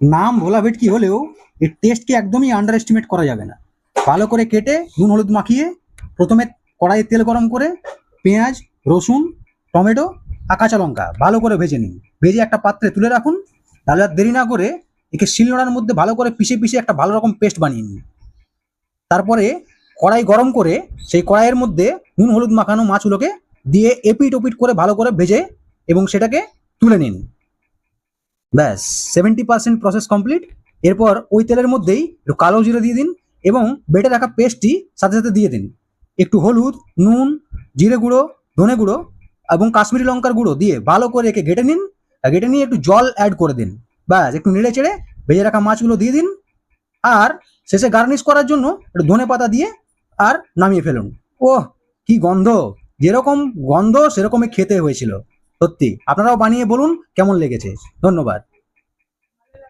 নাম ভোলা ভেটকি হলেও এর টেস্টকে একদমই আন্ডার এস্টিমেট করা যাবে না। ভালো করে কেটে নুন, হলুদ মাখিয়ে প্রথমে কড়াইয়ে তেল গরম করে পেঁয়াজ, রসুন, টমেটো আর কাঁচা লঙ্কা ভালো করে ভেজে নিন। ভেজে একটা পাত্রে তুলে রাখুন। তাহলে আর দেরি না করে একে শিলনোড়ার মধ্যে ভালো করে পিষে পিষে একটা ভালো রকম পেস্ট বানিয়ে নিন। তারপরে কড়াই গরম করে সেই কড়াইয়ের মধ্যে নুন, হলুদ মাখানো মাছগুলোকে দিয়ে এপিট ওপিট করে ভালো করে ভেজে এবং সেটাকে তুলে নিন। ব্যাস সেভেন্টি পার্সেন্ট প্রসেস কমপ্লিট এরপর ওই তেলের মধ্যেই একটু কালো জিরে দিয়ে দিন এবং বেটে রাখা পেস্টটি সাথে সাথে দিয়ে দিন। একটু হলুদ, নুন, জিরে গুঁড়ো, ধনে গুঁড়ো এবং কাশ্মীরি লঙ্কার গুঁড়ো দিয়ে ভালো করে একে ঘেটে নিন। ঘেটে নিয়ে একটু জল অ্যাড করে দিন। ব্যাস, একটু নেড়ে চেড়ে ভেজে রাখা মাছগুলো দিয়ে দিন। আর শেষে গার্নিশ করার জন্য একটু ধনে পাতা দিয়ে আর নামিয়ে ফেলুন। ওহ, কি গন্ধ! যেরকম গন্ধ, সেরকমই খেতে হয়েছিল। সত্যি। আপনারাও বানিয়ে বলুন কেমন লেগেছে। ধন্যবাদ।